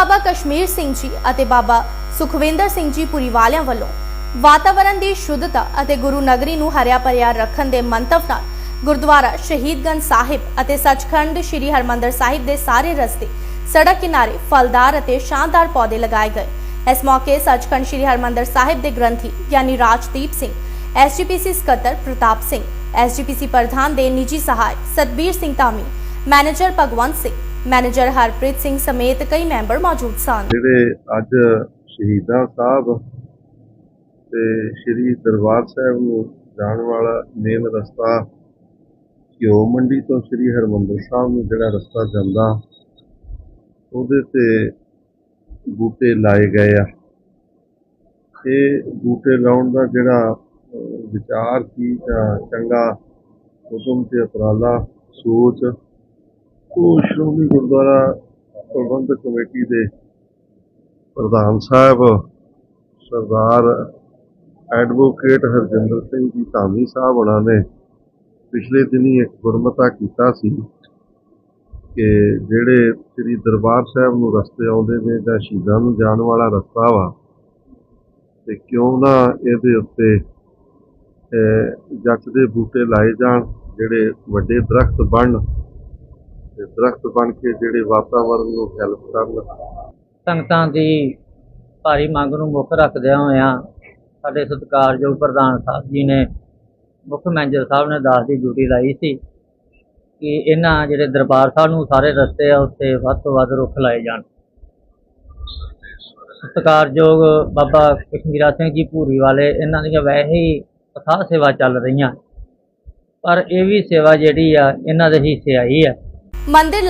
ਬਾਬਾ ਕਸ਼ਮੀਰ ਸਿੰਘ ਜੀ ਅਤੇ ਬਾਬਾ ਸੁਖਵਿੰਦਰ ਸਿੰਘ ਜੀ ਪੁਰੀਵਾਲਿਆਂ ਵੱਲੋਂ ਵਾਤਾਵਰਣ ਦੀ ਸ਼ੁੱਧਤਾ ਅਤੇ ਗੁਰੂ ਨਗਰੀ ਨੂੰ ਹਰਿਆ ਭਰਿਆ ਰੱਖਣ ਦੇ ਮੰਤਵ ਨਾਲ ਗੁਰਦੁਆਰਾ ਸ਼ਹੀਦਗੰਜ ਸਾਹਿਬ ਅਤੇ ਸੱਚਖੰਡ ਸ੍ਰੀ ਹਰਮੰਦਰ ਸਾਹਿਬ ਦੇ ਸਾਰੇ ਰਸਤੇ, ਸੜਕ ਕਿਨਾਰੇ ਫਲਦਾਰ ਅਤੇ ਸ਼ਾਨਦਾਰ ਪੌਦੇ ਲਗਾਏ ਗਏ। ਇਸ ਮੌਕੇ ਸੱਚਖੰਡ ਸ੍ਰੀ ਹਰਮੰਦਰ ਸਾਹਿਬ ਦੇ ਗ੍ਰੰਥੀ ਯਾਨੀ ਰਾਜਦੀਪ ਸਿੰਘ, ਐਸਜੀਪੀਸੀ ਸਕੱਤਰ ਪ੍ਰਤਾਪ ਸਿੰਘ, ਐਸਜੀਪੀਸੀ ਪ੍ਰਧਾਨ ਦੇ ਨਿੱਜੀ ਸਹਾਇਕ ਸਤਬੀਰ ਸਿੰਘ ਧਾਮੀ, ਮੈਨੇਜਰ ਭਗਵੰਤ ਸਿੰਘ ਮੈਨੇਜਰ ਹਰਪ੍ਰੀਤ ਸਿੰਘ ਸਮੇਤ ਕਈ ਮੈਂਬਰ ਮੌਜੂਦ ਸਨ। ਜਿਹੜੇ ਅੱਜ ਸ਼ਹੀਦਾਂ ਸਾਹਿਬ ਤੇ ਸ੍ਰੀ ਦਰਬਾਰ ਸਾਹਿਬ ਨੂੰ ਜਾਣ ਵਾਲਾ ਮੇਨ ਰਸਤਾ ਘਿਓ ਮੰਡੀ ਤੋਂ ਸ੍ਰੀ ਹਰਮੰਦਰ ਸਾਹਿਬ ਨੂੰ ਜਿਹੜਾ ਰਸਤਾ ਜਾਂਦਾ, ਉਹਦੇ ਤੇ ਬੂਟੇ ਲਾਏ ਗਏ ਆ। ਇਹ ਬੂਟੇ ਲਾਉਣ ਦਾ ਜਿਹੜਾ ਵਿਚਾਰ ਸੀ ਜਾਂ ਚੰਗਾ ਹੁਕਮ ਤੇ ਉਪਰਾਲਾ, ਸੋਚ ਉਹ ਸ਼੍ਰੋਮਣੀ ਗੁਰਦੁਆਰਾ ਪ੍ਰਬੰਧਕ ਕਮੇਟੀ ਦੇ ਪ੍ਰਧਾਨ ਸਾਹਿਬ ਸਰਦਾਰ ਐਡਵੋਕੇਟ ਹਰਜਿੰਦਰ ਸਿੰਘ ਜੀ ਧਾਮੀ ਸਾਹਿਬ ਉਹਨਾਂ ਨੇ ਪਿਛਲੇ ਦਿਨੀ ਇੱਕ ਗੁਰਮਤਾ ਕੀਤਾ ਸੀ ਕਿ ਜਿਹੜੇ ਸ੍ਰੀ ਦਰਬਾਰ ਸਾਹਿਬ ਨੂੰ ਰਸਤੇ ਆਉਂਦੇ ਨੇ ਜਾਂ ਸ਼ਹੀਦਾਂ ਨੂੰ ਜਾਣ ਵਾਲਾ ਰਸਤਾ ਵਾ ਤੇ ਕਿਉਂ ਨਾ ਇਹਦੇ ਉੱਤੇ ਅਹ, ਜੱਟ ਦੇ ਬੂਟੇ ਲਾਏ ਜਾਣ ਜਿਹੜੇ ਵੱਡੇ ਦਰਖਤ ਬਣਨ। ਦਰਖਤ ਬਣ ਕੇ ਜਿਹੜੇ ਵਾਤਾਵਰਣ ਨੂੰ ਹੈਲਪ ਕਰਨ। ਸੰਗਤਾਂ ਦੀ ਭਾਰੀ ਮੰਗ ਨੂੰ ਮੁੱਖ ਰੱਖਦਿਆਂ ਹੋਇਆਂ ਸਾਡੇ ਸਤਿਕਾਰਯੋਗ ਪ੍ਰਧਾਨ ਸਾਹਿਬ ਜੀ ਨੇ, ਮੁੱਖ ਮੈਨੇਜਰ ਸਾਹਿਬ ਨੇ ਦਾਸ ਦੀ ਡਿਊਟੀ ਲਾਈ ਸੀ ਕਿ ਇਹਨਾਂ ਜਿਹੜੇ ਦਰਬਾਰ ਸਾਹਿਬ ਨੂੰ ਸਾਰੇ ਰਸਤੇ ਆ ਉੱਤੇ ਵੱਧ ਤੋਂ ਵੱਧ ਰੁੱਖ ਲਾਏ ਜਾਣ। ਸਤਿਕਾਰਯੋਗ ਬਾਬਾ ਕਸ਼ਮੀਰਾ ਸਿੰਘ ਜੀ ਭੂਰੀ ਵਾਲੇ, ਇਹਨਾਂ ਦੀਆਂ ਵੈਸੇ ਹੀ ਅਥਾਹ ਸੇਵਾ ਚੱਲ ਰਹੀਆਂ, ਪਰ ਇਹ ਵੀ ਸੇਵਾ ਜਿਹੜੀ ਆ, ਇਹਨਾਂ ਦੇ ਹਿੱਸੇ ਆਈ ਆ। મંદિર